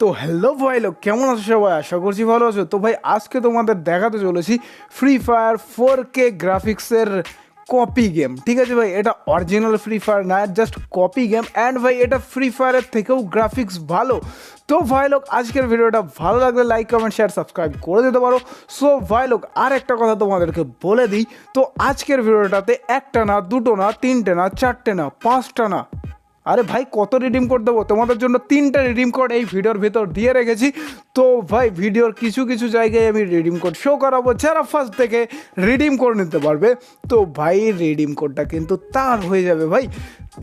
তো হ্যালো ভাই লোক, কেমন আছো সবাই? আশা করছি ভালো আছো। তো ভাই, আজকে তোমাদের দেখাতে চলেছি ফ্রি ফায়ার ফোর কে গ্রাফিক্সের কপি গেম ঠিক আছে ভাই, এটা অরিজিনাল ফ্রি ফায়ার না জাস্ট কপি গেম অ্যান্ড ভাই, এটা ফ্রি ফায়ারের থেকেও গ্রাফিক্স ভালো। তো ভাই লোক, আজকের ভিডিওটা ভালো লাগলে লাইক কমেন্ট শেয়ার সাবস্ক্রাইব করে দিতে পারো। সো ভাই লোক আর একটা কথা তোমাদেরকে বলে দিই। তো আজকের ভিডিওটাতে একটা না, দুটো না, তিনটে না, চারটে না, পাঁচটা না আরে ভাই, কত রিডিম কোড দেবো? তোমাদের জন্য তিনটা রিডিম কোড এই ভিডিওর ভিতর দিয়ে রেখেছি। তো ভাই ভিডিওর কিছু কিছু জায়গায় আমি রিডিম কোড শো করাবো। যারা ফার্স্ট থেকে রিডিম করে নিতে পারবে, তো ভাই রিডিম কোডটা কিন্তু তার হয়ে যাবে ভাই।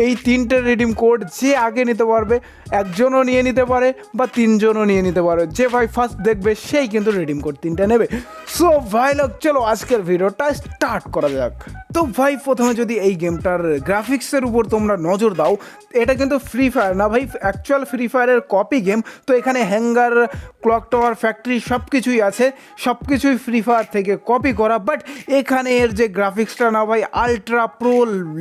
এই তিনটে রিডিম কোড যে আগে নিতে পারবে, একজনও নিয়ে নিতে পারে বা তিনজনও নিয়ে নিতে পারে যে ভাই ফার্স্ট দেখবে, সেই কিন্তু রিডিম কোড তিনটা নেবে। সো ভাই লোক চলো আজকের ভিডিওটা স্টার্ট করা যাক। তো ভাই, প্রথমে যদি এই গেমটার গ্রাফিক্সের উপর তোমরা নজর দাও, এটা কিন্তু ফ্রি ফায়ার না ভাই অ্যাকচুয়াল ফ্রি ফায়ারের কপি গেম তো এখানে হ্যাঙ্গার ক্লক টাওয়ার ফ্যাক্টরি সব কিছুই আছে। সব কিছুই ফ্রি ফায়ার থেকে কপি করা। বাট এখানে এর যে গ্রাফিক্সটা না ভাই আলট্রা প্রো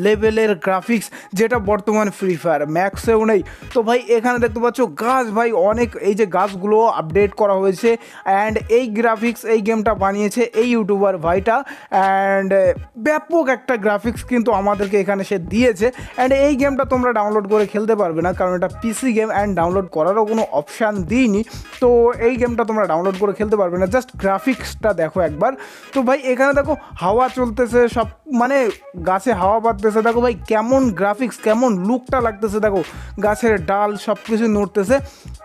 লেভেলের গ্রাফিক্স যেটা বর্তমান ফ্রি ফায়ার ম্যাক্সেও নেই। তো ভাই, এখানে দেখতে পাচ্ছ গাছ ভাই, অনেক এই যে গাছগুলো আপডেট করা হয়েছে। অ্যান্ড এই গ্রাফিক্স এই গেমটা বানিয়েছে এই ইউটিউবার ভাইটা। অ্যান্ড ব্যাপক একটা গ্রাফিক্স কিন্তু আমাদেরকে এখানে সে দিয়েছে। অ্যান্ড এই গেমটা তোমরা ডাউনলোড করে খেলতে পারবে না, কারণ এটা পিসি গেম অ্যান্ড ডাউনলোড করারও কোনো অপশান দিইনি। তো এই গেমটা তোমরা ডাউনলোড করে খেলতে পারবে না। জাস্ট গ্রাফিক্সটা দেখো একবার। তো ভাই, এখানে দেখো হাওয়া চলতেছে, সব মানে গাছে হাওয়া বাঁধতেছে দেখো ভাই, কেমন গ্রাফিক্স কেমন লুকটা লাগতেছে। দেখো, গাছের ডাল সব কিছু নড়তেছে।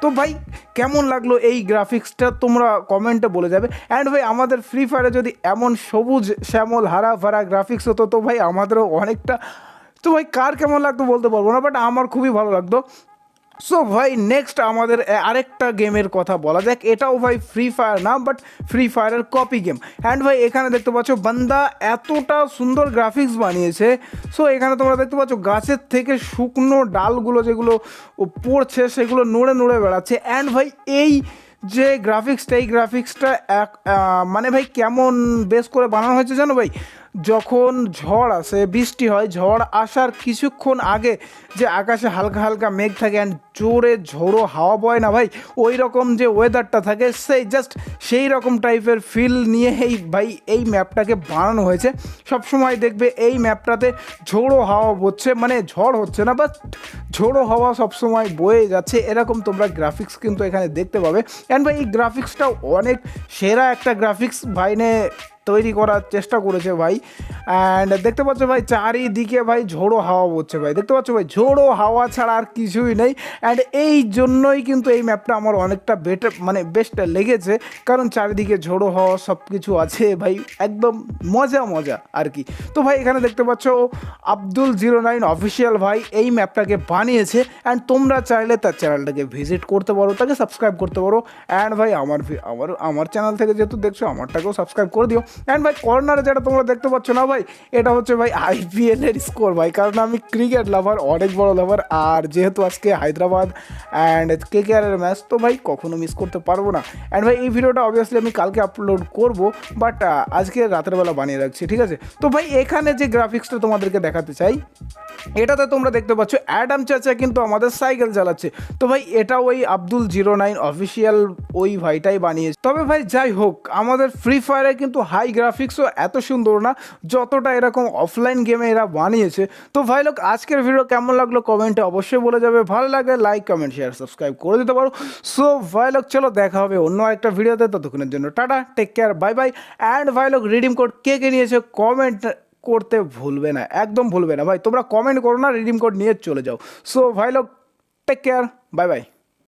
তো ভাই, কেমন লাগল এই গ্রাফিক্সটা তোমরা কমেন্টে বলে যাবে। অ্যান্ড ভাই, আমাদের ফ্রি ফায়ারে যদি এমন সবুজ, শ্যামল, হারা ফারা গ্রাফিক্স হতো, তো ভাই আমাদেরও অনেকটা তো ভাই কার কেমন লাগতো বলতে পারব না বাট আমার খুবই ভালো লাগতো। সো ভাই নেক্সট আমাদের আরেকটা গেমের কথা বলা যাক। এটাও ভাই ফ্রি ফায়ার না বাট ফ্রি ফায়ারের কপি গেম অ্যান্ড ভাই, এখানে দেখতে পাচ্ছ, বান্দা এতটা সুন্দর গ্রাফিক্স বানিয়েছে। সো এখানে তোমরা দেখতে পাচ্ছ, গাছের থেকে শুকনো ডালগুলো যেগুলো পড়ছে, সেগুলো নড়ে নড়ে বেড়াচ্ছে। অ্যান্ড ভাই, এই যে গ্রাফিক্সটা এই গ্রাফিক্সটা এক মানে ভাই কেমন বেশ করে বানানো হয়েছে জানো ভাই? যখন ঝড় আসে, বৃষ্টি হয়, ঝড় আসার কিছুক্ষণ আগে যে আকাশে হালকা হালকা মেঘ থাকে অ্যান্ড জোরে ঝোড়ো হাওয়া বয় না ভাই, ওই রকম যে ওয়েদারটা থাকে, সেই জাস্ট সেই রকম টাইপের ফিল নিয়ে এই ভাই এই ম্যাপটাকে বানানো হয়েছে। সবসময় দেখবে এই ম্যাপটাতে ঝোড়ো হাওয়া বচ্ছে মানে ঝড় হচ্ছে না বাট ঝোড়ো হাওয়া সবসময় বয়ে যাচ্ছে। এরকম তোমরা গ্রাফিক্স কিন্তু এখানে দেখতে পাবে। অ্যান্ড ভাই এই গ্রাফিক্সটাও অনেক সেরা একটা গ্রাফিক্স ভাইনে তৈরি করার চেষ্টা করেছে ভাই। অ্যান্ড দেখতে পাচ্ছ ভাই, চারিদিকে ভাই ঝোড়ো হাওয়া বচ্ছে ভাই। দেখতে পাচ্ছ ভাই, ঝোড়ো হাওয়া ছাড়া আর কিছুই নেই। অ্যান্ড এই জন্যই কিন্তু এই ম্যাপটা আমার অনেকটা বেটার মানে বেস্ট লেগেছে। কারণ চারিদিকে ঝোড়ো হাওয়া সব কিছু আছে ভাই, একদম মজা মজা আর কি। তো ভাই, এখানে দেখতে পাচ্ছ আব্দুল জিরো নাইন অফিসিয়াল ভাই এই ম্যাপটাকে বানিয়েছে। অ্যান্ড তোমরা চাইলে তার চ্যানেলটাকে ভিজিট করতে পারো, তাকে সাবস্ক্রাইব করতে পারো। অ্যান্ড ভাই, আমার আমার আমার চ্যানেল থেকে যেহেতু দেখছ, আমারটাকেও সাবস্ক্রাইব করে দিও। অ্যান্ড ভাই কর্নারে যেটা তোমরা দেখতে পাচ্ছ না ভাই, এটা হচ্ছে ভাই আইপিএল এর স্কোর ভাই, কারণ আমি ক্রিকেট লাভার অনেক বড় লাভার আর যেহেতু আজকে হায়দ্রাবাদ অ্যান্ড কে কে এর ম্যাচ তো ভাই কখনো মিস করতে পারব না। অ্যান্ড ভাই, এই ভিডিওটা অবভিয়াসলি আমি কালকে আপলোড করব বাট আজকে রাতের বেলা বানিয়ে রাখছি, ঠিক আছে? তো ভাই, এখানে যে গ্রাফিক্সটা তোমাদেরকে দেখাতে চাই, এটাতে তোমরা দেখতে পাচ্ছ অ্যাডাম চাচা কিন্তু আমাদের সাইকেল চালাচ্ছে। তো ভাই, এটা ওই আব্দুল জিরো নাইন অফিসিয়াল ওই ভাইটাই বানিয়েছে। তবে ভাই, যাই হোক, আমাদের ফ্রি ফায়ারে কিন্তু হাই গ্রাফিক্সও এত সুন্দর না, যতটা এরকম অফলাইন গেমে এরা বানিয়েছে। তো ভাই, লোক, আজকের ভিডিও কেমন লাগল কমেন্টে অবশ্যই বলে যাবে। ভালো লাগলে লাইক কমেন্ট শেয়ার সাবস্ক্রাইব করে দিতে পারো। সো ভাই, লোক, চলো দেখা হবে অন্য একটা ভিডিওতে ততক্ষণের জন্য tata take care bye bye and ভাই, লোক রিডিম কোড কে কে নিয়েছে কমেন্ট করতে ভুলবে না, একদম ভুলবে না। ভাই, তোমরা কমেন্ট করো না রিডিম কোড নিয়ে চলে যাও। সো ভাই, লোক টেক কেয়ার বাই বাই